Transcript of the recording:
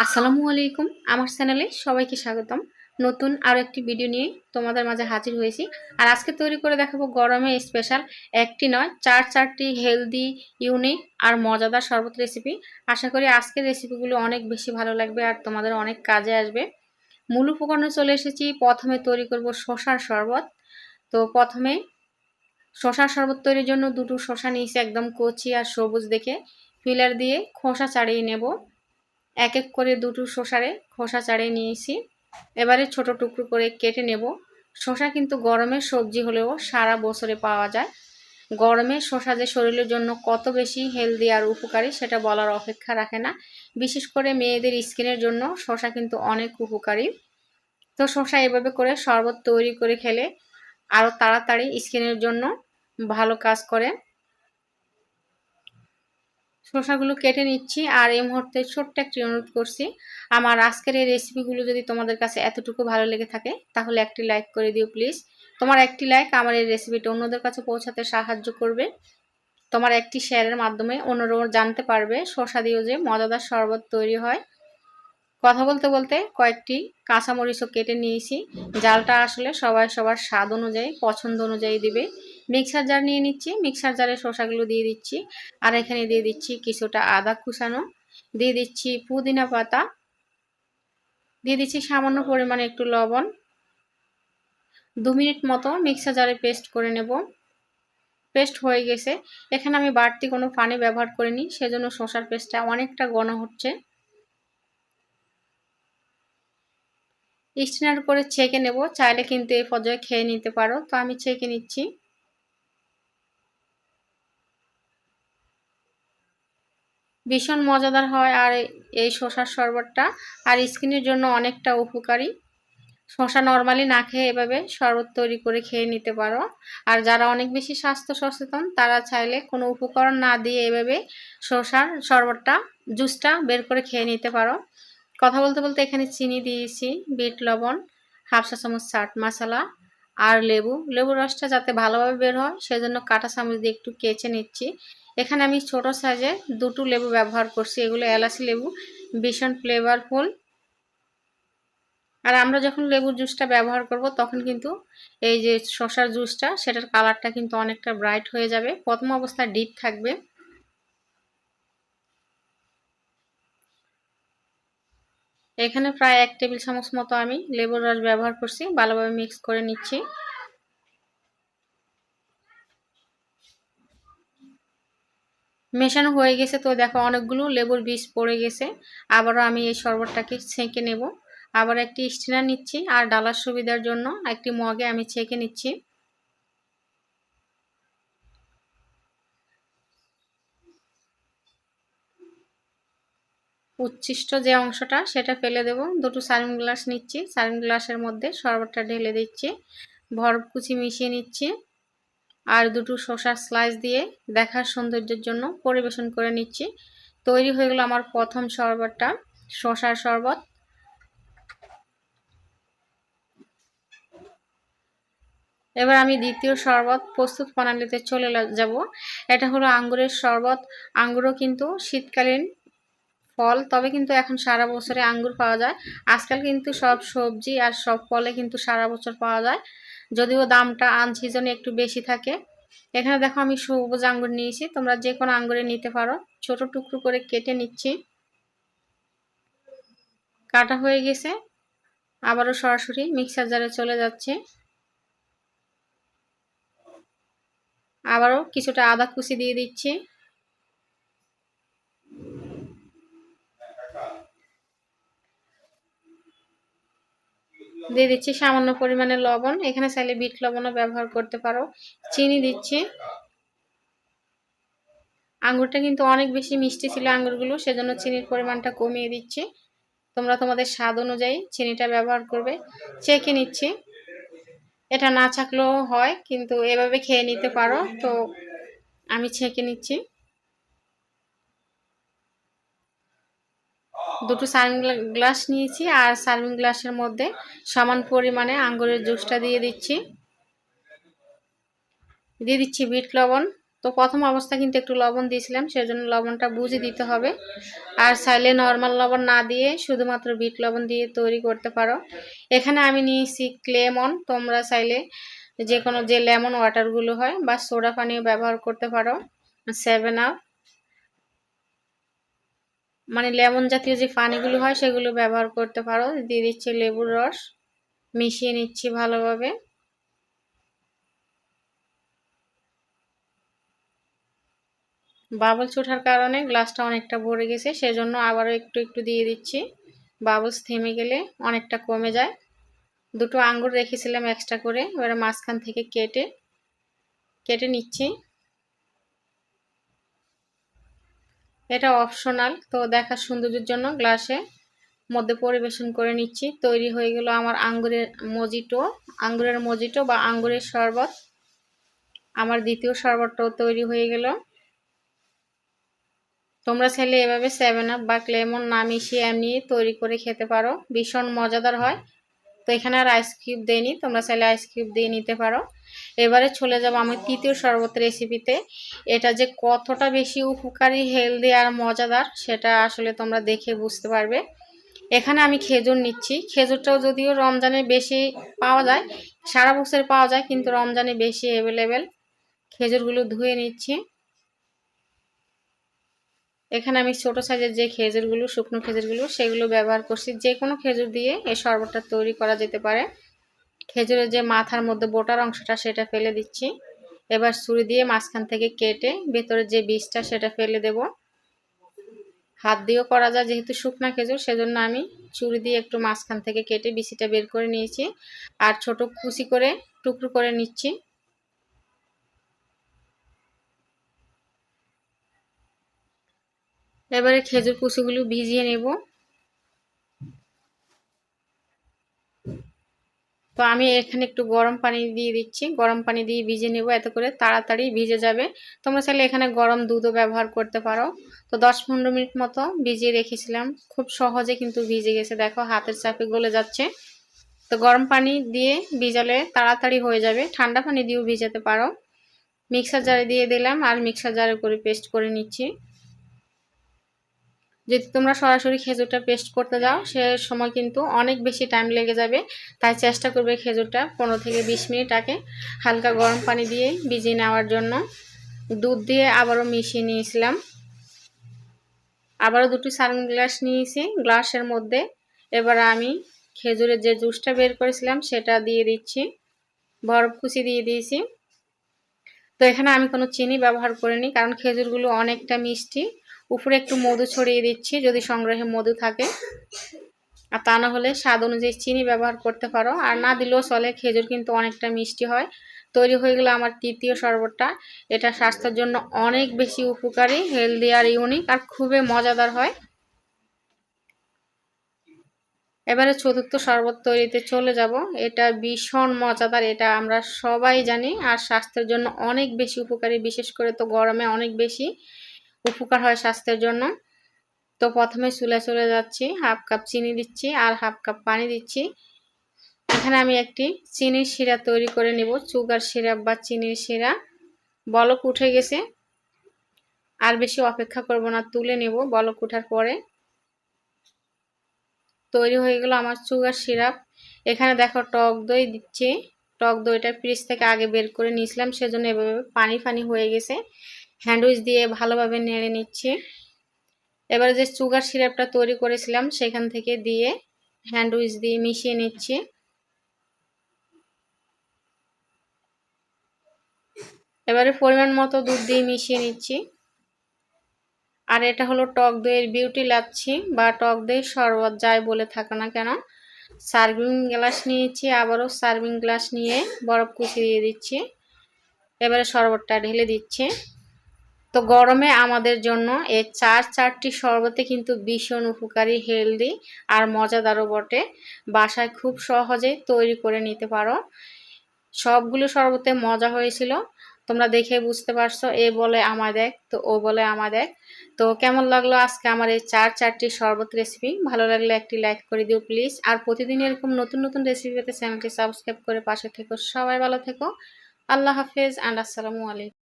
আসসালামু আলাইকুম। আমার চ্যানেলে সবাইকে স্বাগতম। নতুন আরও একটি ভিডিও নিয়ে তোমাদের মাঝে হাজির হয়েছি। আর আজকে তৈরি করে দেখাবো গরমে স্পেশাল একটি নয়, চার চারটি হেলদি ইউনিক আর মজাদার শরবত রেসিপি আশা করি আজকের রেসিপিগুলো অনেক বেশি ভালো লাগবে আর তোমাদের অনেক কাজে আসবে। মূল উপকরণে চলে এসেছি, প্রথমে তৈরি করব শশার শরবত। তো প্রথমে শশার শরবত তৈরির জন্য দুটো শশা নিয়েছি একদম কচি আর সবুজ দেখে। ফিলার দিয়ে খোসা ছাড়িয়ে নেব। এক এক করে দুটো শশারে খোসা চাড়িয়ে নিয়েছি। এবারে ছোট টুকরো করে কেটে নেব। শসা কিন্তু গরমের সবজি হলেও সারা বছরে পাওয়া যায়। গরমে শশা যে শরীরের জন্য কত বেশি হেলদি আর উপকারী সেটা বলার অপেক্ষা রাখে না। বিশেষ করে মেয়েদের স্কিনের জন্য শশা কিন্তু অনেক উপকারী। তো শশা এভাবে করে শরবত তৈরি করে খেলে আরও তাড়াতাড়ি স্কিনের জন্য ভালো কাজ করে। শসাগুলো কেটে নিচ্ছি আর এই মুহূর্তে ছোট্ট একটি অনুরোধ করছি। আমার আজকের এই রেসিপিগুলো যদি তোমাদের কাছে এতটুকু ভালো লেগে থাকে, তাহলে একটি লাইক করে দিও প্লিজ তোমার একটি লাইক আমার এই রেসিপিটা অন্যদের কাছে পৌঁছাতে সাহায্য করবে। তোমার একটি শেয়ারের মাধ্যমে অন্যরা জানতে পারবে শসা দিয়েও যে মজাদার শরবত তৈরি হয়। কথা বলতে বলতে কয়েকটি কাঁচামরিচও কেটে নিয়েছি। জালটা আসলে সবাই সবার স্বাদ অনুযায়ী, পছন্দ অনুযায়ী দিবে। মিক্সার জার নিয়ে নিচ্ছি। মিক্সার জারে শসাগুলো দিয়ে দিচ্ছি। আর এখানে দিয়ে দিচ্ছি কিছুটা আদা কুচানো। দিয়ে দিচ্ছি পুদিনা পাতা। দিয়ে দিচ্ছি সামান্য পরিমাণে একটু লবণ। দু মিনিট মতো মিক্সার জারে পেস্ট করে নেব। পেস্ট হয়ে গেছে। এখানে আমি বাড়তি কোনো পানি ব্যবহার করিনি, সেজন্য শসার পেস্টটা অনেকটা ঘন হচ্ছে। স্টিনার করে ছেঁকে নেব। চাইলে কিন্তু এই পর্যায়ে খেয়ে নিতে পারো। তো আমি ছেঁকে নিচ্ছি। ভীষণ মজাদার হয় আর এই শশার শরবতটা আর স্কিনের জন্য অনেকটা উপকারী। শশা নর্মালি না খেয়ে এভাবে শরবত তৈরি করে খেয়ে নিতে পারো। আর যারা অনেক বেশি স্বাস্থ্য সচেতন, তারা চাইলে কোনো উপকরণ না দিয়ে এভাবে শশার শরবতটা জুসটা বের করে খেয়ে নিতে পারো। কথা বলতে বলতে এখানে চিনি দিয়েছি, বিট, লবণ, হাফ চা চামচ চাট মশলা আর লেবু। লেবুর রসটা যাতে ভালোভাবে বের হয়, সেজন্য কাঁটা চামচ দিয়ে একটু কেচে নিচ্ছি। এখানে আমি ছোট সাইজে দুটো লেবু ব্যবহার করছি, এগুলো এলাচি লেবু, ভীষণ ফ্লেভারফুল আর আমরা যখন লেবুর জুসটা ব্যবহার করব, তখন কিন্তু এই যে শশার জুসটা সেটার কালারটা কিন্তু অনেকটা ব্রাইট হয়ে যাবে। প্রথম অবস্থায় ডিপ থাকবে। এখানে প্রায় এক টেবিল চামচ মতো আমি লেবুর রস ব্যবহার করছি, ভালোভাবে মিক্স করে নিচ্ছি। মেশানো হয়ে গেছে তো দেখো অনেকগুলো লেবুর বীজ পড়ে গেছে। আবারও আমি এই শরবতটাকে ছেঁকে নেব। আবার একটি স্টিনার নিচ্ছি আর ডালার সুবিধার জন্য একটি মগে আমি ছেঁকে নিচ্ছি। উচ্ছিষ্ট যে অংশটা সেটা ফেলে দেব। দুটো সারিন গ্লাস নিচ্ছি। সারিন গ্লাসের মধ্যে শরবতটা ঢেলে দিচ্ছি। বরফ কুচি মিশিয়ে নিচ্ছি। আর দুটো শসার স্লাইস দিয়ে দেখার সৌন্দর্যের জন্য পরিবেশন করে নিচ্ছি। তৈরি হয়ে গেল আমার প্রথম শরবতটা, শসার শরবত। এবার আমি দ্বিতীয় শরবত প্রস্তুত প্রণালীতে চলে যাব। এটা হলো আঙ্গুরের শরবত। আঙ্গুরও কিন্তু শীতকালীন ফল, তবে কিন্তু এখন সারা বছরে আঙ্গুর পাওয়া যায়। আজকাল কিন্তু সব সবজি আর সব ফলে কিন্তু সারা বছর পাওয়া যায়। যদিও দামটা আন সিজনে একটু বেশি থাকে। এখানে দেখো আমি সবুজ আঙ্গুর নিয়েছি, তোমরা যে কোনো আঙ্গুরে নিতে পারো। ছোট টুকরো করে কেটে নিচ্ছি। কাটা হয়ে গেছে। আবারও সরাসরি মিক্সার জারে চলে যাচ্ছে। আবারও কিছুটা আদা কুচি দিয়ে দিচ্ছি। দিয়ে দিচ্ছি সামান্য পরিমাণে লবণ। এখানে চাইলে বিট লবণও ব্যবহার করতে পারো। চিনি দিচ্ছি। আঙ্গুরটা কিন্তু অনেক বেশি মিষ্টি ছিল আঙ্গুরগুলো, সেজন্য চিনির পরিমাণটা কমিয়ে দিচ্ছি। তোমরা তোমাদের স্বাদ অনুযায়ী চিনিটা ব্যবহার করবে। চেকে নিচ্ছি। এটা না চাকলেও হয়, কিন্তু এভাবে খেয়ে নিতে পারো। তো আমি ছেঁকে নিচ্ছি। দুটো সার্ভিং গ্লাস নিয়েছি আর সার্ভিং গ্লাসের মধ্যে সমান পরিমাণে আঙ্গুরের জুসটা দিয়ে দিচ্ছি। দিয়ে দিচ্ছি বিট লবণ। তো প্রথম অবস্থা কিন্তু একটু লবণ দিয়েছিলাম, সেজন্য লবণটা বুঝে দিতে হবে। আর চাইলে নর্মাল লবণ না দিয়ে শুধুমাত্র বিট লবণ দিয়ে তৈরি করতে পারো। এখানে আমি নিয়েছি ক্লেমন তোমরা চাইলে যে কোনো যে লেমন ওয়াটারগুলো হয় বা সোডা পানিও ব্যবহার করতে পারো। Seven up. মানে লেমন জাতীয় যে পানিগুলো হয়, সেগুলো ব্যবহার করতে পারো। দিয়ে দিচ্ছি লেবুর রস। মিশিয়ে নিচ্ছি ভালোভাবে। বাবলস ওঠার কারণে গ্লাসটা অনেকটা ভরে গেছে, সেজন্য আবারও একটু একটু দিয়ে দিচ্ছি। বাবলস থেমে গেলে অনেকটা কমে যায়। দুটো আঙ্গুর রেখেছিলাম এক্সট্রা করে, এবারে মাঝখান থেকে কেটে কেটে নিচ্ছি। এটা অপশনাল তো দেখার সৌন্দর্যের জন্য গ্লাসে মধ্যে পরিবেশন করে নিচ্ছি। তৈরি হয়ে গেল আমার আঙ্গুরের মজিটো। আঙ্গুরের মজিটো বা আঙ্গুরের শরবত। আমার দ্বিতীয় শরবতটাও তৈরি হয়ে গেল। তোমরা চাইলে এভাবে সেভেন আপ বা ক্লেমন না মিশিয়ে এমনি তৈরি করে খেতে পারো। ভীষণ মজাদার হয়। তো এখানে আর আইস কিউব দেয়নি তোমরা চাইলে আইস কিউব দিয়ে নিতে পারো। এবারে চলে যাব আমি তৃতীয় শরবত রেসিপিতে এটা যে কতটা বেশি উপকারী হেলদি আর মজাদার, সেটা আসলে তোমরা দেখে বুঝতে পারবে। এখানে আমি খেজুর নিচ্ছি। খেজুরটাও যদিও রমজানে বেশি পাওয়া যায়, সারা বছর পাওয়া যায়, কিন্তু রমজানে বেশি অ্যাভেলেবেল খেজুরগুলো ধুয়ে নিচ্ছি। এখানে আমি ছোট সাইজের যে খেজুরগুলো, শুকনো খেজুরগুলো, সেগুলো ব্যবহার করছি। যে কোনো খেজুর দিয়ে এই শরবতটা তৈরি করা যেতে পারে। খেজুরের যে মাথার মধ্যে বোটার অংশটা সেটা ফেলে দিচ্ছি। এবার ছুরি দিয়ে মাঝখান থেকে কেটে ভেতরে যে বীজটা সেটা ফেলে দেব। হাত দিয়েও করা যায়, যেহেতু শুকনা খেজুর, সেজন্য আমি চুরি দিয়ে একটু মাঝখান থেকে কেটে বিচিটা বের করে নিয়েছি। আর ছোট কুচি করে, টুকরো করে নিচ্ছি। এবারে খেজুর কুচিগুলো ভিজিয়ে নেব। তো আমি এখানে একটু গরম পানি দিয়ে দিচ্ছি। গরম পানি দিয়ে ভিজে নেব। এত করে তাড়াতাড়ি ভিজে যাবে। তোমরা চাইলে এখানে গরম দুধও ব্যবহার করতে পারো। তো দশ পনেরো মিনিট মতো ভিজিয়ে রেখেছিলাম। খুব সহজে কিন্তু ভিজে গেছে। দেখো, হাতের চাপে গলে যাচ্ছে। তো গরম পানি দিয়ে ভিজালে তাড়াতাড়ি হয়ে যাবে। ঠান্ডা পানি দিয়েও ভিজাতে পারো। মিক্সার জারে দিয়ে দিলাম। আর মিক্সার জারে করে পেস্ট করে নিচ্ছি। যদি তোমরা সরাসরি খেজুরটা পেস্ট করতে যাও, সে সময় কিন্তু অনেক বেশি টাইম লেগে যাবে। তাই চেষ্টা করবে খেজুরটা পনেরো থেকে বিশ মিনিট আগে হালকা গরম পানি দিয়ে ভিজিয়ে নেওয়ার জন্য। দুধ দিয়ে আবারও মিশিয়ে নিয়েছিলাম। আবারও দুটি সার্ভিং গ্লাস নিয়েছি। গ্লাসের মধ্যে এবার আমি খেজুরের যে জুসটা বের করেছিলাম, সেটা দিয়ে দিচ্ছি। বরফ কুচি দিয়ে দিয়েছি। তো এখানে আমি কোনো চিনি ব্যবহার করিনি, কারণ খেজুরগুলো অনেকটা মিষ্টি। উপরে একটু মধু ছড়িয়ে দিচ্ছি, যদি সংগ্রহে মধু থাকে। আর তা না হলে স্বাদ অনুযায়ী চিনি ব্যবহার করতে পারো। আর না দিলেও চলে, খেজুর কিন্তু অনেকটা মিষ্টি হয়। তৈরি হয়ে গেলো আমার তৃতীয় শরবতটা। এটা স্বাস্থ্যের জন্য অনেক বেশি উপকারী হেলদি আর ইউনিক আর খুবই মজাদার হয়। এবারে চতুর্থ শরবত তৈরিতে চলে যাব। এটা ভীষণ মজাদার, এটা আমরা সবাই জানি। আর স্বাস্থ্যের জন্য অনেক বেশি উপকারী, বিশেষ করে তো গরমে অনেক বেশি। উপকার হয় স্বাস্থ্যের জন্য। তো প্রথমে চুলে চলে যাচ্ছি, হাফ কাপ চিনি দিচ্ছি আর হাফ কাপ পানি দিচ্ছি। এখানে আমি একটি চিনির শিরা তৈরি করে নেব, সুগার সিরাপ বা চিনির শিরা। বলক উঠে গেছে, আর বেশি অপেক্ষা করব না, তুলে নেব বলক উঠার পরে। তৈরি হয়ে গেল আমার সুগার সিরাপ এখানে দেখো টক দই দিচ্ছি। টক দইটা ফ্রিজ থেকে আগে বের করে নিয়েছিলাম, সেজন্য এভাবে পানি ফানি হয়ে গেছে। হ্যান্ডউইচ দিয়ে ভালোভাবে নেড়ে নিচ্ছি। এবারে যে সুগার সিরাপটা তৈরি করেছিলাম, সেখান থেকে দিয়ে হ্যান্ডউইচ দিয়ে মিশিয়ে নিচ্ছি। এবারে পরিমাণ মতো দুধ দিয়ে মিশিয়ে নিচ্ছি। আর এটা হলো টক দইয়ের বিউটি লাচ্ছি বা টক দইয়ের শরবত, যাই বলে থাকো না কেন। সার্ভিং গ্লাস নিয়েছি, আবারও সার্ভিং গ্লাস নিয়ে বরফ কুচি দিয়ে দিচ্ছি। এবারে শরবতটা ঢেলে দিচ্ছি। তো গরমে আমাদের জন্য এই চার চারটি শরবতে কিন্তু ভীষণ উপকারী হেলদি আর মজাদারও বটে। বাসায় খুব সহজে তৈরি করে নিতে পারো। সবগুলো শরবতে মজা হয়েছিল, তোমরা দেখে বুঝতে পারছ, এ বলে আমায় দেখ, তো ও বলে আমায় দেখ। তো কেমন লাগল আজকে আমার এই চার চারটি শরবত রেসিপি ভালো লাগলে একটি লাইক করে দিও প্লিজ আর প্রতিদিন এরকম নতুন নতুন রেসিপি পেতে চ্যানেলটি সাবস্ক্রাইব করে পাশে থেকো। সবাই ভালো থেকো। আল্লাহ হাফেজ অ্যান্ড আসসালামু আলাইকুম।